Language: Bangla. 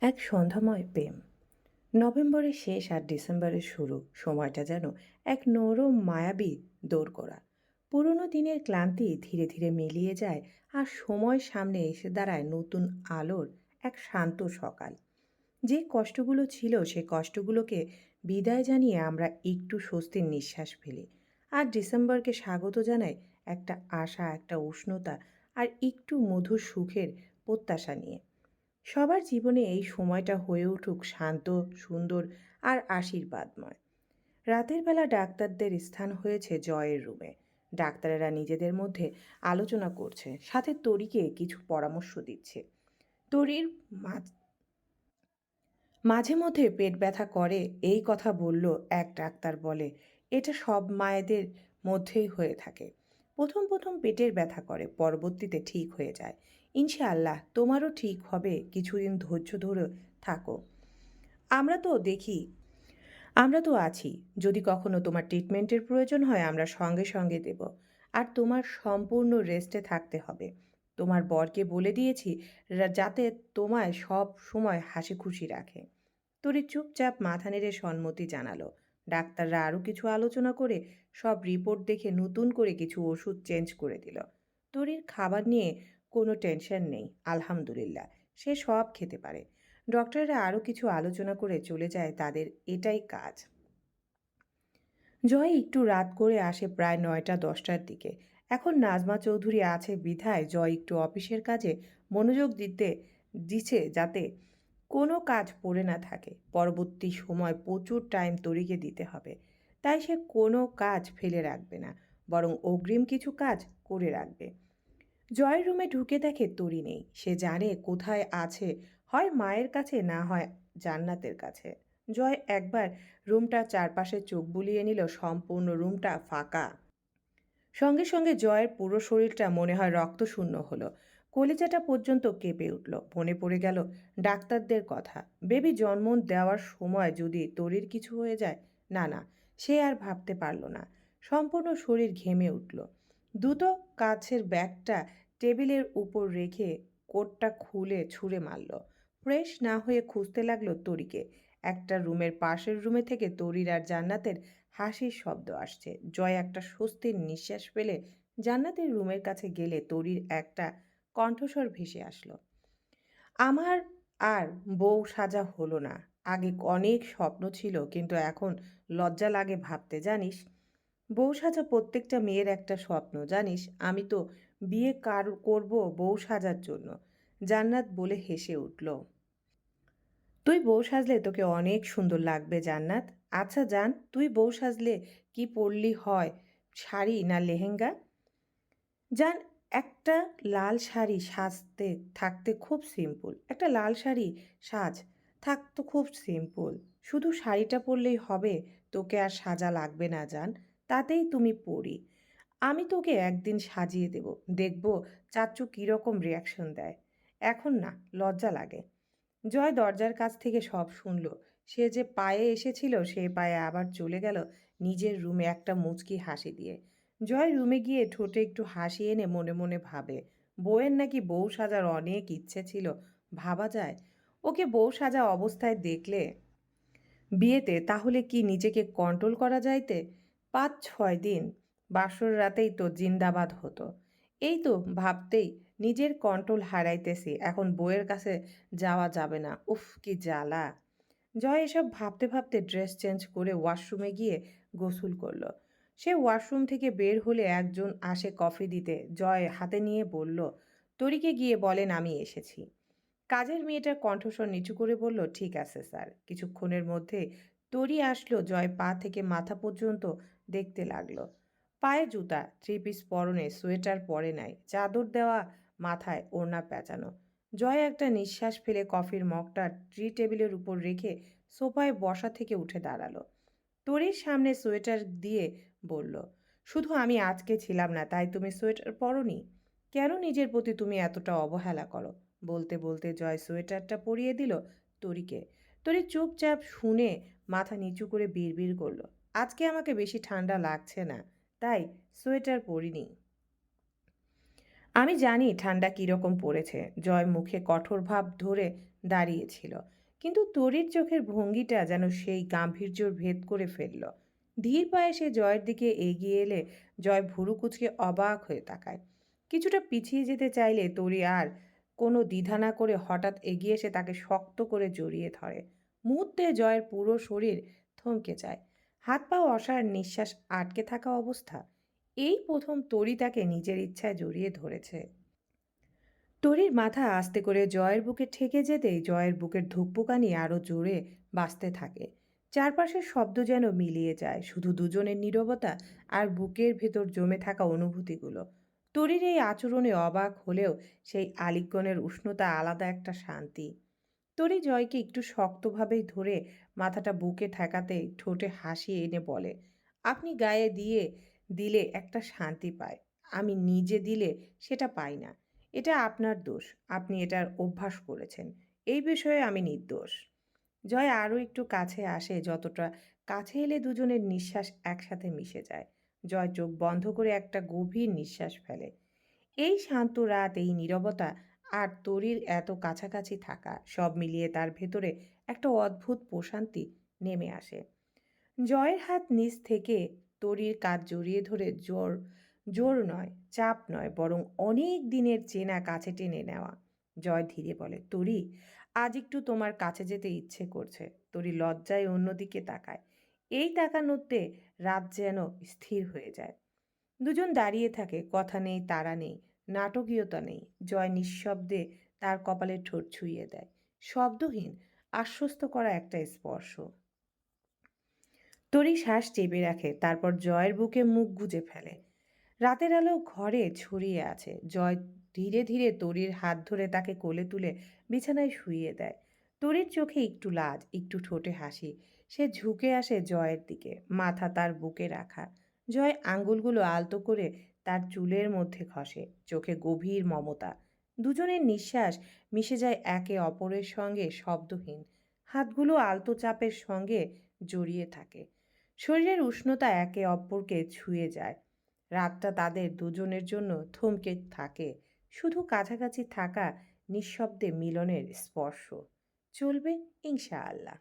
এক সন্ধ্যাময় প্রেম। নভেম্বরের শেষ আর ডিসেম্বরের শুরু, সময়টা যেন এক নরম, মায়াবী দৌড় করা পুরনো দিনের ক্লান্তি ধীরে ধীরে মিলিয়ে যায় আর সময় সামনে এসে দাঁড়ায় নতুন আলোর এক শান্ত সকাল। যে কষ্টগুলো ছিল, সে কষ্টগুলোকে বিদায় জানিয়ে আমরা একটু স্বস্তির নিঃশ্বাস ফেলি আর ডিসেম্বরকে স্বাগত জানাই একটা আশা, একটা উষ্ণতা আর একটু মধুর সুখের প্রত্যাশা নিয়ে। সবার জীবনে এই সময়টা হয়ে উঠুক শান্ত, সুন্দর আর আশীর্বাদময় রাতের বেলা ডাক্তারদের স্থান হয়েছে জয়ের রুমে। ডাক্তারেরা নিজেদের মধ্যে আলোচনা করছে, সাথে তরিকে কিছু পরামর্শ দিচ্ছে। তরির মাঝ- মধ্যে পেট ব্যথা করে, এই কথা বলল এক ডাক্তার বলে, এটা সব মায়েদের মধ্যেই হয়ে থাকে। প্রথম প্রথম পেটের ব্যথা করে, পরবর্তীতে ঠিক হয়ে যায়। ইনশাআল্লাহ, তোমারও ঠিক হবে, কিছুদিন ধৈর্য ধরে থাকো। আমরা তো দেখি, আমরা তো আছি। যদি কখনো তোমার ট্রিটমেন্টের প্রয়োজন হয়, আমরা সঙ্গে সঙ্গে দেব। আর তোমার সম্পূর্ণ রেস্টে থাকতে হবে। তোমার বরকে বলে দিয়েছি যাতে তোমায় সব সময় হাসি খুশি রাখে। তরি চুপচাপ মাথা নেড়ে সম্মতি জানালো। ডাক্তাররা আরও কিছু আলোচনা করে সব রিপোর্ট দেখে নতুন করে কিছু ওষুধ চেঞ্জ করে দিল। তরির খাবার নিয়ে কোনো টেনশন নেই, আলহামদুলিল্লাহ, সে সব খেতে পারে। ডক্টররা আরও কিছু আলোচনা করে চলে যায় তাদের এটাই কাজ। জয় একটু রাত করে আসে প্রায় নয়টা, দশটার দিকে। এখন নাজমা চৌধুরী আছে বিধায়, জয় একটু অফিসের কাজে মনোযোগ দিতে দিচ্ছে যাতে কোনো কাজ পড়ে না থাকে। পরবর্তী সময় প্রচুর টাইম তরিকে দিতে হবে। তাই সে কোনো কাজ ফেলে রাখবে না, বরং অগ্রিম কিছু কাজ করে রাখবে। জয়ের রুমে ঢুকে দেখে তরি নেই। সে জানে কোথায় আছে, হয় মায়ের কাছে না হয় জান্নাতের কাছে। জয় একবার রুমটা চারপাশে চোখ বুলিয়ে নিল, সম্পূর্ণ রুমটা ফাঁকা। সঙ্গে সঙ্গে জয়ের পুরো শরীরটা মনে হয় রক্তশূন্য হলো। কলিজাটা পর্যন্ত কেঁপে উঠল। মনে পড়ে গেল ডাক্তারদের কথা। বেবি জন্ম দেওয়ার সময় যদি তরির কিছু হয়ে যায়, না না, সে আর ভাবতে পারল না। সম্পূর্ণ শরীর ঘেমে উঠল। দ্রুত কাছের ব্যাগটা টেবিলের উপর রেখে কোটটা খুলে ছুঁড়ে মারল। ফ্রেশ না হয়ে খুঁজতে লাগল তরিকে একটা রুমের পাশের রুমে থেকে তরির আর জান্নাতের হাসির শব্দ আসছে। জয় একটা স্বস্তির নিঃশ্বাস ফেলে জান্নাতের রুমের কাছে গেলে তরির একটা কণ্ঠস্বর ভেসে আসলো। আমার আর বউ সাজা হলো না। আগে অনেক স্বপ্ন ছিল, কিন্তু এখন লজ্জা লাগে ভাবতে, জানিস? বউ সাজা প্রত্যেকটা মেয়ের একটা স্বপ্ন, জানিস? আমি তো বিয়ে কার, করব বউ সাজার জন্য। জান্নাত বলে হেসে উঠল। তুই বউ সাজলে তোকে অনেক সুন্দর লাগবে, জান্নাত। আচ্ছা জান, তুই বউ সাজলে কি পরলি হয় শাড়ি না লেহেঙ্গা? জান একটা লাল শাড়ি সাজতে, থাকতে খুব সিম্পল একটা লাল শাড়ি সাজ, থাকতো খুব সিম্পল শুধু শাড়িটা পরলেই হবে, তোকে আর সাজা লাগবে না, জান। তাতেই তুমি পরি। আমি তোকে একদিন সাজিয়ে দেব। দেখব চাচু কীরকম রিয়াকশন দেয়। এখন না, লজ্জা লাগে। জয় দরজার কাছ থেকে সব শুনল। সে যে পায়ে এসেছিল, সে পায়ে আবার চলে গেল নিজের রুমে একটা মুচকি হাসি দিয়ে। জয় রুমে গিয়ে ঠোঁটে একটু হাসি এনে মনে মনে ভাবে, বউয়ের নাকি বউ সাজার অনেক ইচ্ছে ছিল, ভাবা যায়। ওকে বউ সাজা অবস্থায় দেখলে বিয়েতে তাহলে কি নিজেকে কন্ট্রোল করা যাইতে? পাঁচ ছয় দিন, বাসর রাতেই তো জিন্দাবাদ হতো। এই তো ভাবতেই নিজের কন্ট্রোল হারাইতেছি, এখন বউয়ের কাছে যাওয়া যাবে না। উফ, কি জ্বালা! জয় এসব ভাবতে ভাবতে ড্রেস চেঞ্জ করে ওয়াশরুমে গিয়ে গোসল করল। সে ওয়াশরুম থেকে বের হলে একজন আসে কফি দিতে। জয় হাতে নিয়ে বলল, তরিকে গিয়ে বলেন আমি এসেছি। কাজের মেয়েটার কণ্ঠস্বর নিচু করে বলল, ঠিক আছে স্যার। কিছুক্ষণের মধ্যে তরি আসলো, জয় পা থেকে মাথা পর্যন্ত দেখতে লাগল। পায়ে জুতা থ্রি পিস পরনে, সোয়েটার পরে নাই, চাদর দেওয়া মাথায় ওড়না পেঁচানো। জয় একটা নিঃশ্বাস ফেলে কফির মগটা ট্রি টেবিলের উপর রেখে সোফায় বসা থেকে উঠে দাঁড়াল। তরির সামনে সোয়েটার দিয়ে বলল, শুধু আমি আজকে ছিলাম না, তাই তুমি সোয়েটার পরনি? কেন নিজের প্রতি তুমি এতটা অবহেলা করো? বলতে বলতে জয় সোয়েটারটা পরিয়ে দিল তরিকে। তরি চুপচাপ শুনে মাথা নিচু করে বিড়বিড় করল, আজকে আমাকে বেশি ঠান্ডা লাগছে না, তাই সোয়েটার পরিনি। আমি জানি ঠান্ডা কীরকম পড়েছে, জয় মুখে কঠোর ভাব ধরে দাঁড়িয়েছিল, কিন্তু তরির চোখের ভঙ্গিটা যেন সেই গাম্ভীর্যর ভেদ করে ফেলল। ধীর পায়ে সে জয়ের দিকে এগিয়ে এলে জয় ভুরু কুচকে অবাক হয়ে তাকায়। কিছুটা পিছিয়ে যেতে চাইলে তরি আর কোনো দ্বিধা না করে হঠাৎ এগিয়ে এসে তাকে শক্ত করে জড়িয়ে ধরে। মুহূর্তে জয়ের পুরো শরীর থমকে যায়। হাত পা অসার নিঃশ্বাস আটকে থাকা অবস্থা। এই প্রথম তরি তাকে নিজের ইচ্ছায় জড়িয়ে ধরেছে। তরির মাথা আস্তে করে জয়ের বুকে ঠেকে যেতেই জয়ের বুকের ধুকপুকানি আরও জোরে বাঁচতে থাকে। চারপাশের শব্দ যেন মিলিয়ে যায়, শুধু দুজনের নীরবতা আর বুকের ভেতর জমে থাকা অনুভূতিগুলো। তরির এই আচরণে অবাক হলেও সেই আলিঙ্গনের উষ্ণতা আলাদা একটা শান্তি। তরি জয়কে একটু শক্তভাবেই ধরে মাথাটা বুকে ঠেকাতে ঠোঁটে হাসি এনে বলে, আপনি গায়ে দিয়ে দিলে একটা শান্তি পায় আমি নিজে দিলে সেটা পাই না। এটা আপনার দোষ, আপনি এটার অভ্যাস করেছেন। এই বিষয়ে আমি নির্দোষ। জয় আরও একটু কাছে আসে যতটা কাছে এলে দুজনের নিঃশ্বাস একসাথে মিশে যায়। জয় চোখ বন্ধ করে একটা গভীর নিঃশ্বাস ফেলে। এই শান্ত রাত, এই নীরবতা আর তরির এত কাছাকাছি থাকা, সব মিলিয়ে তার ভেতরে একটা অদ্ভুত প্রশান্তি নেমে আসে। জয়ের হাত নিচ থেকে তরির কাজ জড়িয়ে ধরে জোর জোর নয়, চাপ নয়, বরং অনেক দিনের চেনা কাছে টেনে নেওয়া। জয় ধীরে বলে, তরি আজ একটু তোমার কাছে যেতে ইচ্ছে করছে। তরি লজ্জায় অন্যদিকে তাকায়। এই তাকানোতে রাত যেন স্থির হয়ে যায়। দুজন দাঁড়িয়ে থাকে, কথা নেই তারা নেই, নাটকীয়তা নেই। জয় নিঃশব্দে তার কপালে ঠোঁট ছুঁয়ে দেয়। শব্দহীন, আশ্বস্ত করা একটা স্পর্শ। তরি শ্বাস চেপে রাখে, তারপর জয়ের বুকে মুখ গুজে ফেলে। রাতের আলো ঘরে ছড়িয়ে আছে। জয় ধীরে ধীরে তরির হাত ধরে তাকে কোলে তুলে বিছানায় শুইয়ে দেয়। তরির চোখে একটু লাজ, একটু ঠোঁটে হাসি। সে ঝুঁকে আসে জয়ের দিকে, মাথা তার বুকে রাখা। জয় আঙ্গুলগুলো আলতো করে তার চুলের মধ্যে ঘষে, চোখে গভীর মমতা। দুজনের নিঃশ্বাস মিশে যায় একে অপরের সঙ্গে শব্দহীন। হাতগুলো আলতো চাপের সঙ্গে জড়িয়ে থাকে। শরীরের উষ্ণতা একে অপরকে ছুঁয়ে যায়। রাতটা তাদের দুজনের জন্য থমকে থাকে। শুধু কাছাকাছি থাকা নিঃশব্দে মিলনের স্পর্শ। চলবে ইনশাআল্লাহ।